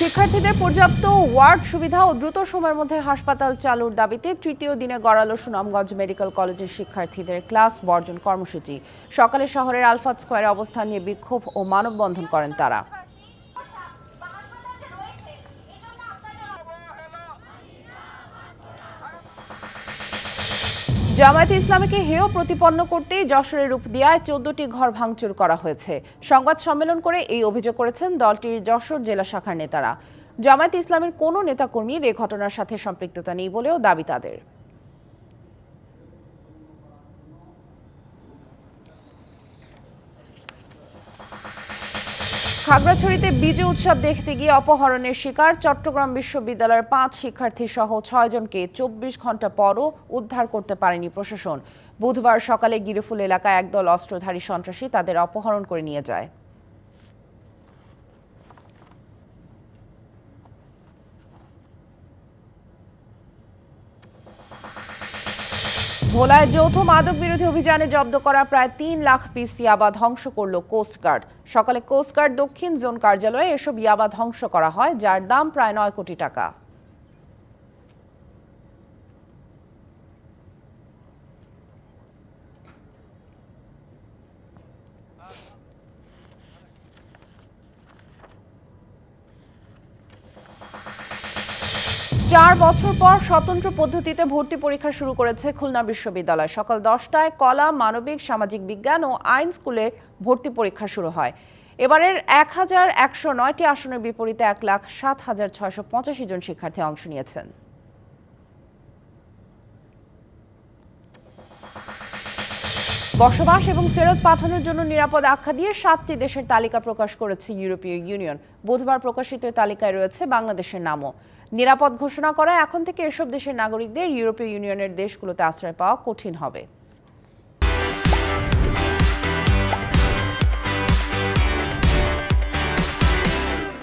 শিক্ষার্থীদের পর্যাপ্ত ওয়ার্ড সুবিধা ও দ্রুত সময়ের মধ্যে হাসপাতাল চালুর দাবিতে তৃতীয় দিনে গড়ালো সুনামগঞ্জ মেডিকেল কলেজের শিক্ষার্থীদের ক্লাস বর্জন কর্মসূচি। সকালে শহরের আলফাত স্কোয়ারে অবস্থান নিয়ে বিক্ষোভ ও মানববন্ধন করেন তারা। জামায়াতে ইসলামীকে হেয় প্রতিপন্ন করতেই যশোরের রূপদিয়ায় চোদ্দটি ঘর ভাঙচুর করা হয়েছে। সংবাদ সম্মেলন করে এই অভিযোগ করেছেন দলটির যশোর জেলা শাখার নেতারা। জামায়াতে ইসলামের কোনো নেতাকর্মীর এ ঘটনার সাথে সম্পৃক্ততা নেই বলেও দাবি তাদের। খাগড়াছড়িতে বিজয় উৎসব দেখতে গিয়ে অপহরণের শিকার। চট্টগ্রাম বিশ্ববিদ্যালয়ের পাঁচ শিক্ষার্থী সহ ছয়জনকে চব্বিশ ঘণ্টা পরও উদ্ধার করতে পারেনি প্রশাসন। বুধবার সকালে গিরিফুল এলাকায় একদল অস্ত্রধারী সন্ত্রাসী তাদের অপহরণ করে নিয়ে যায়। ভোলায় যৌথ মাদক বিরোধী অভিযানে জব্দ করা প্রায় তিন লাখ পিস ইয়াবা ধ্বংস করল কোস্টগার্ড সকালে কোস্টগার্ড দক্ষিণ জোন কার্যালয়ে এসব ইয়াবা ধ্বংস করা হয়, যার দাম প্রায় নয় কোটি টাকা। চার বছর পর স্বতন্ত্র পদ্ধতিতে ভর্তি পরীক্ষা শুরু করেছে খুলনা বিশ্ববিদ্যালয়। সকাল দশটায় কলা, মানবিক, সামাজিক বিজ্ঞান ও আইন স্কুলে ভর্তি পরীক্ষা শুরু হয়। এবারের এক হাজার একশো নয়টি আসনের বিপরীতে এক লাখ সাত হাজার ছয়শো পঁচাশি জন শিক্ষার্থী অংশ নিয়েছেন। বসবাস এবং ফেরত পাঠানোর জন্য নিরাপদ আখ্যা দিয়ে সাতটি দেশের তালিকা প্রকাশ করেছে ইউরোপীয় ইউনিয়ন। বুধবার প্রকাশিত তালিকায় রয়েছে বাংলাদেশের নামও। নিরাপদ ঘোষণা করা, এখন থেকে এসব দেশের নাগরিকদের ইউরোপীয় ইউনিয়নের দেশগুলোতে আশ্রয় পাওয়া কঠিন হবে।